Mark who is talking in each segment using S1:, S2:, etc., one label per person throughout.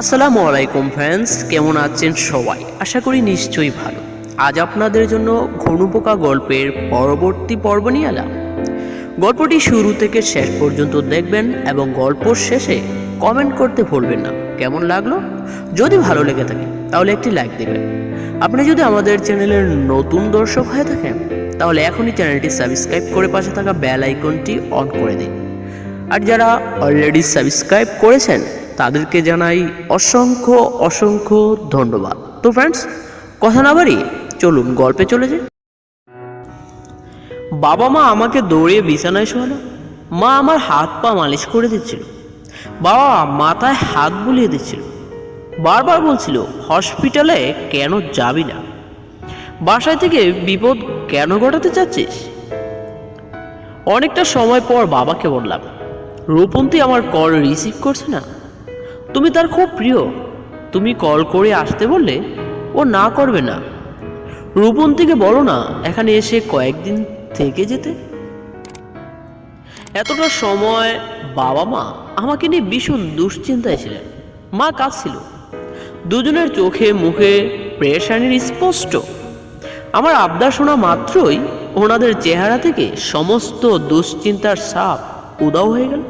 S1: আসসালামু আলাইকুম ফ্রেন্ডস, কেমন আছেন সবাই? আশা করি নিশ্চয়ই ভালো। আজ আপনাদের জন্য ঘনুপোকা গল্পের পরবর্তী পর্ব নিয়ে এলাম। গল্পটি শুরু থেকে শেষ পর্যন্ত দেখবেন এবং গল্প শেষে কমেন্ট করতে ভুলবেন না। কেমন লাগল? যদি ভালো লেগে থাকে, তাহলে একটি লাইক দেবেন। আপনি যদি আমাদের চ্যানেলের নতুন দর্শক হয়ে থাকেন, তাহলে এখনই চ্যানেলটি সাবস্ক্রাইব করে পাশে থাকা বেল আইকনটি অন করে দিন। আর যারা অলরেডি সাবস্ক্রাইব করেছেন তাদেরকে জানাই অসংখ্য অসংখ্য ধন্যবাদ। তো ফ্রেন্ডস কথা না বাড়ি চলুন গল্পে চলে যাই। বাবা মা আমাকে দৌড়িয়ে বিছানায় শোয়ালো। মা আমার হাত পা মালিশ করে দিচ্ছিল। বাবা মাথায় হাত বুলিয়ে দিচ্ছিল। বারবার বলছিল, হসপিটালে কেন যাবি না? বাসায় থেকে বিপদ কেন ঘটাতে চাচ্ছিস? অনেকটা সময় পর বাবাকে বললাম, রূপন্তী আমার কল রিসিভ করছে না? তুমি তার খুব প্রিয়। তুমি কল করে আসতে বললে ও না করবে না। রূপন্তীকে বলো না, এখানে এসে কয়েকদিন থেকে যেতে। এতটা সময় বাবা মা আমাকে নিয়ে ভীষণ দুশ্চিন্তায় ছিলেন। মা কাঁদছিল। দুজনের চোখে মুখে প্রেশানির স্পষ্ট। আমার আবদার শোনা মাত্রই ওনাদের চেহারা থেকে সমস্ত দুশ্চিন্তার সাপ উদাও হয়ে গেল।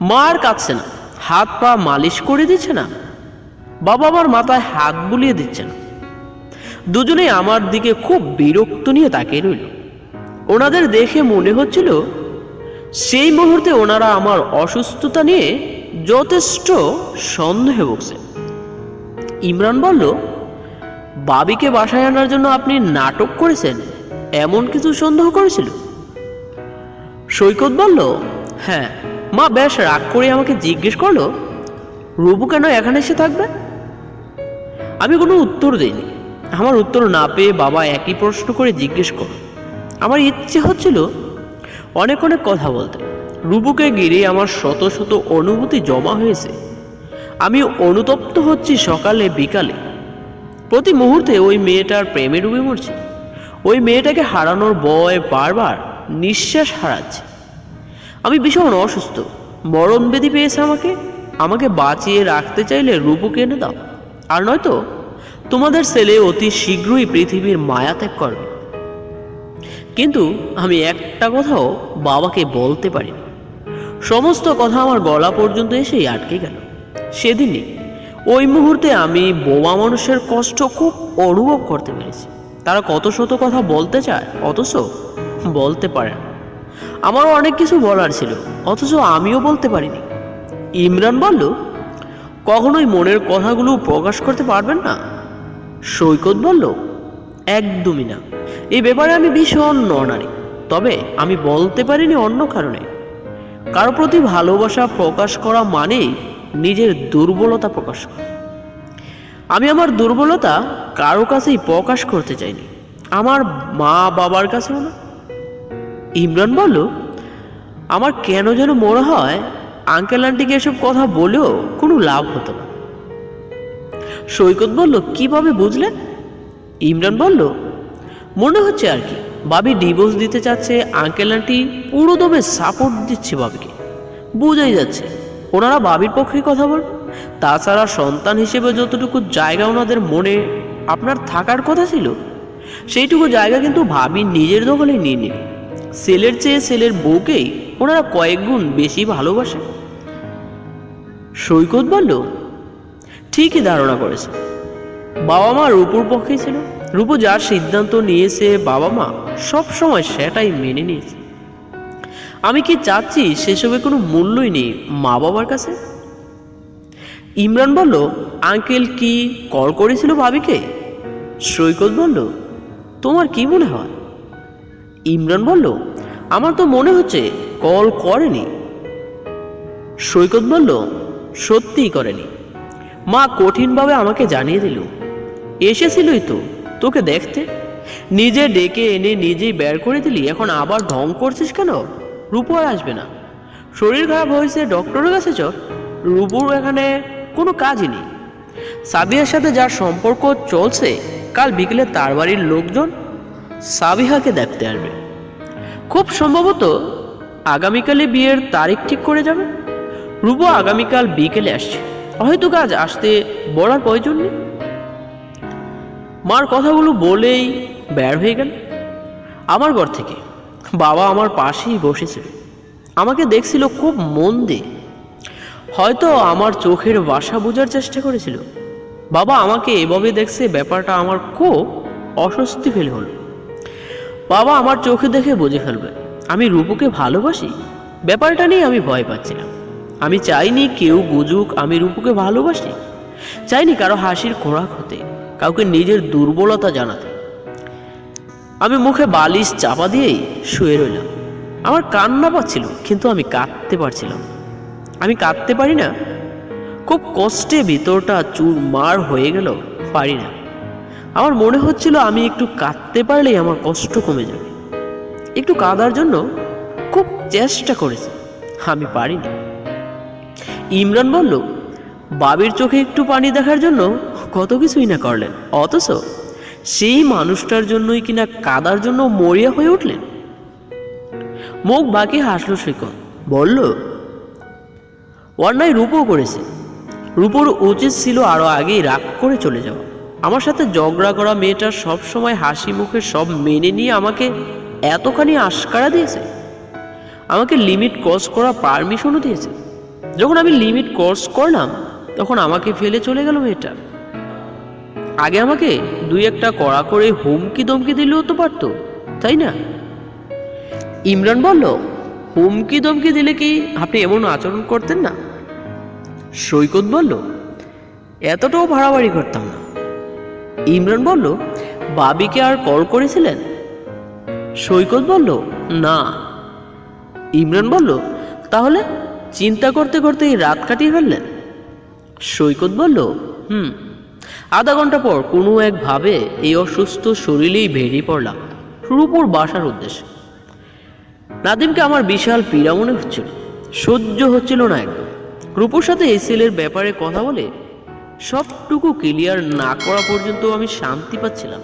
S1: মা আর কাঁদছে না। হাত পা মালিশ করে দিচ্ছে না। বাবা আমার মাথায় হাত বুলিয়ে দিচ্ছে না দুজনেই আমার দিকে খুব বিরক্ত নিয়ে তাকিয়ে রইল। ওনাদের দেখে মনে হচ্ছিল, সেই মুহূর্তে ওনারা আমার অসুস্থতা নিয়ে যথেষ্ট সন্দেহে বসে ইমরান বলল, বাবিকে বাসায় আনার জন্য আপনি নাটক করেছেন, এমন কিছু সন্দেহ করেছিল? সৈকত বলল হ্যাঁ মা বেশ রাগ করে আমাকে জিজ্ঞেস করল, রুবু কেন এখানে এসে থাকবে? আমি কোনো উত্তর দিইনি। আমার উত্তর না পেয়ে বাবা একই প্রশ্ন করে জিজ্ঞেস করল। আমার ইচ্ছে হচ্ছিল অনেক অনেক কথা বলতে। রুবুকে ঘিরে আমার শত শত অনুভূতি জমা হয়েছে। আমি অনুতপ্ত হচ্ছি সকালে বিকালে। প্রতি মুহূর্তে ওই মেয়েটার প্রেমে ডুবে মরছি। ওই মেয়েটাকে হারানোর বয় বারবার নিঃশ্বাস হারাচ্ছে। আমি ভীষণ অসুস্থ। মরণ বেদি পেয়েছে আমাকে। আমাকে বাঁচিয়ে রাখতে চাইলে রূপকে এনে দাও। আর নয়তো তোমাদের ছেলে অতি শীঘ্রই পৃথিবীর মায়া ত্যাগ করবে। কিন্তু আমি একটা কথাও বাবাকে বলতে পারিনি। সমস্ত কথা আমার গলা পর্যন্ত এসেই আটকে গেল। সেদিনই ওই মুহূর্তে আমি বোবা মানুষের কষ্ট খুব অনুভব করতে পেরেছি। তারা কত শত কথা বলতে চায়, অথচ বলতে পারে না। আমারও অনেক কিছু বলার ছিল, অথচ আমিও বলতে পারিনি। ইমরান বলল, কখনোই মনের কথাগুলো প্রকাশ করতে পারবেন না? সৈকত বলল, একদমই না। এই ব্যাপারে আমি ভীষণ ননারি তবে আমি বলতে পারিনি অন্য কারণে। কারও প্রতি ভালোবাসা প্রকাশ করা মানেই নিজের দুর্বলতা প্রকাশ করা। আমি আমার দুর্বলতা কারও কাছেই প্রকাশ করতে চাইনি। আমার মা বাবার কাছেও না। ইমরান বলল, আমার কেন যেন মনে হয় আঙ্কেল আন্টিকে এসব কথা বলেও কোনো লাভ হতো না। সৈকত বলল কীভাবে বুঝলেন ইমরান বলল, মনে হচ্ছে আর কি বাবি ডিভোর্স দিতে চাচ্ছে, আঙ্কেল আন্টি পুরো দমে সাপোর্ট দিচ্ছে বাবিকে বোঝাই যাচ্ছে, ওনারা বাবির পক্ষে কথা বল। তাছাড়া সন্তান হিসেবে যতটুকু জায়গা ওনাদের মনে আপনার থাকার কথা ছিল, সেইটুকু জায়গা কিন্তু ভাবি নিজের দখলে নিয়ে নিল ছেলের চেয়ে ছেলের বউকেই ওনারা কয়েক গুণ বেশি ভালোবাসে। সৈকত বলল ঠিকই ধারণা করেছে। বাবা মা রূপুর পক্ষেই ছিল। রূপু যার সিদ্ধান্ত নিয়েছে, বাবা মা সবসময় সেটাই মেনে নিয়েছে। আমি কি চাচ্ছি সেসবে কোনো মূল্যই নেই মা বাবার কাছে? ইমরান বলল, আঙ্কেল কি কল করেছিল ভাবিকে? সৈকত বলল, তোমার কি মনে হয়? ইমরান বলল, আমার তো মনে হচ্ছে কল করেনি। সৈকত বলল, সত্যিই করেনি। মা কঠিনভাবে আমাকে জানিয়ে দিল, এসেছিলই তো তোকে দেখতে। নিজে ডেকে এনে নিজেই বের করে দিলি, এখন আবার ঢং করছিস কেন? রূপু আর আসবে না। শরীর খারাপ হয়েছে, ডক্টরের কাছে চল। রূপুর এখানে কোনো কাজই নেই। সাদিয়ার সাথে যার সম্পর্ক চলছে, কাল বিকেলে তার বাড়ির লোকজন সাবিহাকে দেখতে আসবে। খুব সম্ভবত আগামীকালে বিয়ের তারিখ ঠিক করে যাবে। রূপু আগামীকাল বিকেলে আসছে। হয়তো কাজ আসতে বলার প্রয়োজন নেই। মার কথাগুলো বলেই বের হয়ে গেল। আমার ঘর থেকে। বাবা আমার পাশেই বসেছিল। আমাকে দেখছিল খুব মন দিয়ে। হয়তো আমার চোখের বাসা বোঝার চেষ্টা করেছিল। বাবা আমাকে এভাবে দেখছে ব্যাপারটা আমার খুব অস্বস্তি ফেল হলো। বাবা আমার চোখে দেখে বুঝে ফেলবে। আমি রূপুকে ভালোবাসি? ব্যাপারটা নিয়ে আমি ভয় পাচ্ছিলাম। আমি চাইনি কেউ বুঝুক আমি রূপুকে ভালোবাসি। চাইনি কারও হাসির খোরাক হতে, কাউকে নিজের দুর্বলতা জানাতে। আমি মুখে বালিশ চাপা দিয়েই শুয়ে রইলাম। আমার কান্না পাচ্ছিল, কিন্তু আমি কাঁদতে পারছিলাম। আমি কাঁদতে পারি না। খুব কষ্টে ভিতরটা চুরমার হয়ে গেল, পারি না। আমার মনে হচ্ছিল আমি একটু কাঁদতে পারলেই আমার কষ্ট কমে যাবে। একটু কাঁদার জন্য খুব চেষ্টা করেছি, আমি পারিনি। ইমরান বলল, বাবির চোখে একটু পানি দেখার জন্য কত কিছুই না করলেন, অথচ সেই মানুষটার জন্যই কিনা কাদার জন্য মরিয়া হয়ে উঠলেন? মুখ বাকি হাসলো সৈকত বলল অন্যায় রূপও করেছে। রূপর উচিত ছিল আরও আগেই রাগ করে চলে যাওয়া। আমার সাথে ঝগড়া করা মেয়েটা সব সময় হাসি মুখে সব মেনে নিয়ে আমাকে এতখানি আশকারা দিয়েছে। আমাকে লিমিট ক্রস করা পারমিশনও দিয়েছে। যখন আমি লিমিট ক্রস করলাম, তখন আমাকে ফেলে চলে গেল মেয়েটা। আগে আমাকে দুই একটা কড়া করে হুমকি দমকি দিলেও তো পারতো, তাই না? ইমরান বলল হুমকি দমকি দিলে কি আপনি এমন আচরণ করতেন না? সৈকত বলল, এতটাও ভাড়াবাড়ি করতাম না। ইমরান বলল, বাবিকে আর কল করেছিলেন? সৈকত বলল, না। ইমরান বলল, তাহলে চিন্তা করতে করতে এই রাত কাটিয়ে ফেললেন? সৈকত বলল, হুম। আধা ঘণ্টা পর কোনো একভাবে এই অসুস্থ শরীরেই বেরিয়ে পড়লাম, রূপুর বাসার উদ্দেশ্যে। নাদিমকে আমার বিশাল পীড়া মনে হচ্ছিল, সহ্য হচ্ছিল না একদম। রূপুর সাথে এসিএলের ব্যাপারে কথা বলে সবটুকু ক্লিয়ার না করা পর্যন্ত আমি শান্তি পাচ্ছিলাম।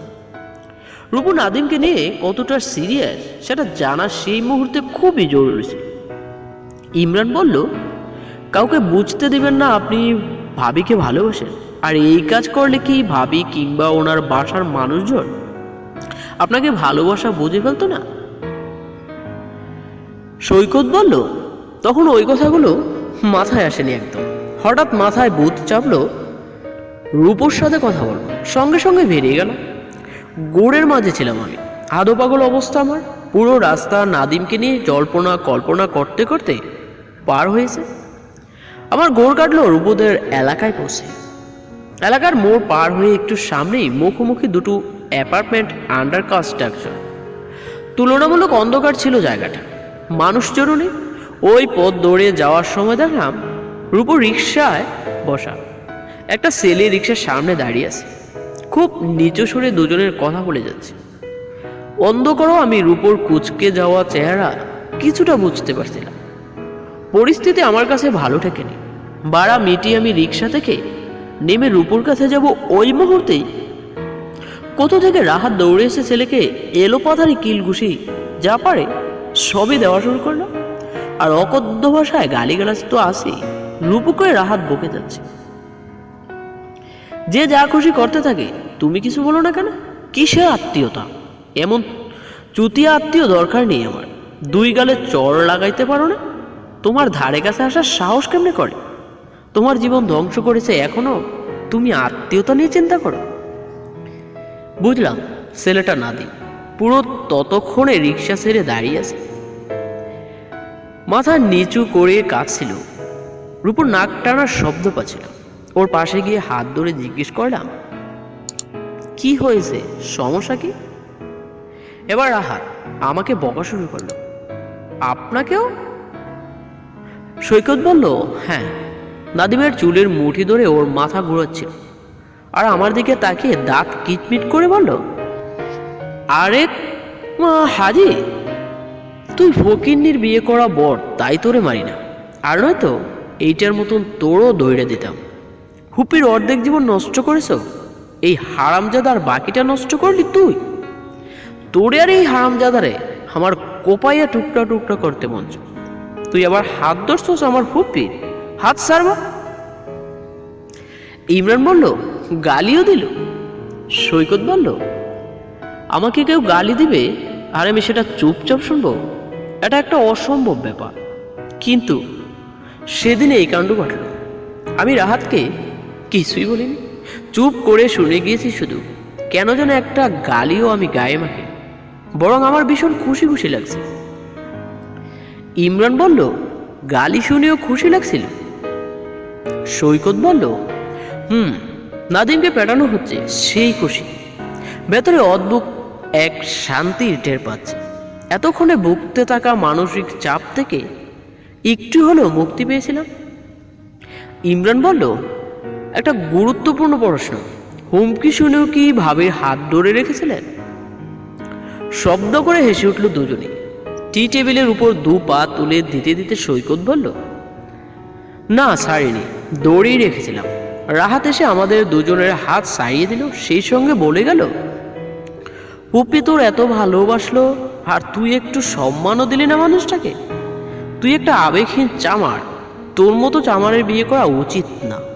S1: রূপু নাদিমকে নিয়ে কতটা সিরিয়াস সেটা জানা সেই মুহূর্তে খুবই জরুরি ছিল। ইমরান বলল, কাউকে বুঝতে দেবেন না আপনি ভাবিকে ভালোবাসেন। আর এই কাজ করলে কি ভাবি কিংবা ওনার বাসার মানুষজন আপনাকে ভালোবাসা বুঝে ফেলতো না? সৈকত বলল, তখন ওই কথাগুলো মাথায় আসেনি একদম। হঠাৎ মাথায় বুধ চাপলো রূপর সাথে কথা বলব সঙ্গে সঙ্গে বেরিয়ে গেল। গোড়ের মাঝে ছিলাম আমি। আদো পাগল অবস্থা আমার। পুরো রাস্তা নাদিমকে নিয়ে জল্পনা, কল্পনা করতে করতে পার হয়েছে। আমার গোড় কাটলো রূপদের এলাকায় পৌঁছে। এলাকার মোড় পার হয়ে একটু সামনেই মুখোমুখি দুটো অ্যাপার্টমেন্ট আন্ডার কনস্ট্রাকশন তুলনামূলক অন্ধকার ছিল জায়গাটা। মানুষজনও নেই ওই পথ দৌড়ে যাওয়ার সময় দেখলাম রূপো রিক্সায় বসা। একটা ছেলে রিক্সার সামনে দাঁড়িয়ে আছে। খুব নিচু সুরে দুজনের কথা বলে যাচ্ছে। অন্ধকারও আমি রূপোর কুচকে যাওয়া চেহারা কিছুটা বুঝতে পারছিলাম। পরিস্থিতি আমার কাছে ভালো ঠেকেনি। বাড়া মিটি আমি রিক্সা থেকে নেমে রূপুর কাছে যাব ওই মুহূর্তেই। কোথা থেকে রাহাত দৌড়ে এসে ছেলেকে এলো পাথারি কিল ঘুষি, যা পারে সবই দেওয়া শুরু করল। আর অকদ্য ভাষায় গালিগালাজ তো আসেই রূপুকে রাহাত বকে যাচ্ছে। যে যা খুশি করতে থাকে, তুমি কিছু বলো না কেন? কিসের আত্মীয়তা? এমন চুতিয়া আত্মীয় দরকার নেই আমার। দুই গালে চড় লাগাইতে পারো না? তোমার ধারে কাছে আসার সাহস কেমনে করে? তোমার জীবন ধ্বংস করেছে এখনও? তুমি আত্মীয়তা নিয়ে চিন্তা করো। বুঝলাম, ছেলেটা নাদি পুরো ততক্ষণে রিক্সা ছেড়ে দাঁড়িয়ে আছে। মাথা নিচু করে কাঁদছিল। রূপুর নাক টানার শব্দ পাচ্ছিল। ওর পাশে গিয়ে হাত ধরে জিজ্ঞেস করলাম, কি হয়েছে? সমস্যা কি? এবার রাহাত আমাকে বকা শুরু করল, আপনাকেও? সৈকত বলল হ্যাঁ নাদিমের চুলের মুঠি ধরে ওর মাথা ঘুরাচ্ছিল আর আমার দিকে তাকিয়ে দাঁত কিটমিট করে বলল, আরে হাজি, তুই ফকিন্নির বিয়ে করা বর, তাই তোরে মারি না। আর নয়তো এইটার মতন তোরও দৌড়ে দিতাম। হুপির অর্ধেক জীবন নষ্ট করেছ? এই হারামজাদার বাকিটা নষ্ট করলি তুই? তোরে আর এই হারামজাদারে আমার কোপাইয়া টুকরা টুকরা করতে মন তুই আবার হাত ধরছস আমার হুপির? হাত সারবা? ইমরান বলল, গালিও দিল। সৈকত বলল, আমাকে কেউ গালি দিবে? আর আমি সেটা চুপচাপ শুনব। এটা একটা অসম্ভব ব্যাপার। কিন্তু সেদিন এই কাণ্ড ঘটল। আমি রাহাতকে কিছুই বলিনি। চুপ করে শুনে গিয়েছি শুধু, কেন যেন একটা গালিও আমি গায়ে মাখি। বরং আমার ভীষণ খুশি খুশি লাগছে। ইমরান বলল, গালি শুনেও খুশি লাগছিল। সৈকত বলল, হুম, নাদিমকে পেটানো হচ্ছে, সেই খুশি। ভেতরে অদ্ভুত এক শান্তির টের পাচ্ছে। এতক্ষণে ভুগতে থাকা মানসিক চাপ থেকে একটু হলেও মুক্তি পেয়েছিলাম। ইমরান বলল একটা গুরুত্বপূর্ণ প্রশ্ন। হুমকি শুনেও কি ভাবির হাত ধরে রেখেছিলেন? শব্দ করে হেসে উঠল দুজনে টি টেবিলের উপর দু পা তুলে দিতে দিতে সৈকত বলল, না, ছাড়িনি, দৌড়েই রেখেছিলাম। রাহাত এসে আমাদের দুজনের হাত সারিয়ে দিল, সেই সঙ্গে বলে গেল পুপি তোর এত ভালোবাসলো, আর তুই একটু সম্মানও দিলি না মানুষটাকে? তুই একটা আবেগহীন চামার, তোর মতো চামারের বিয়ে করা উচিত না।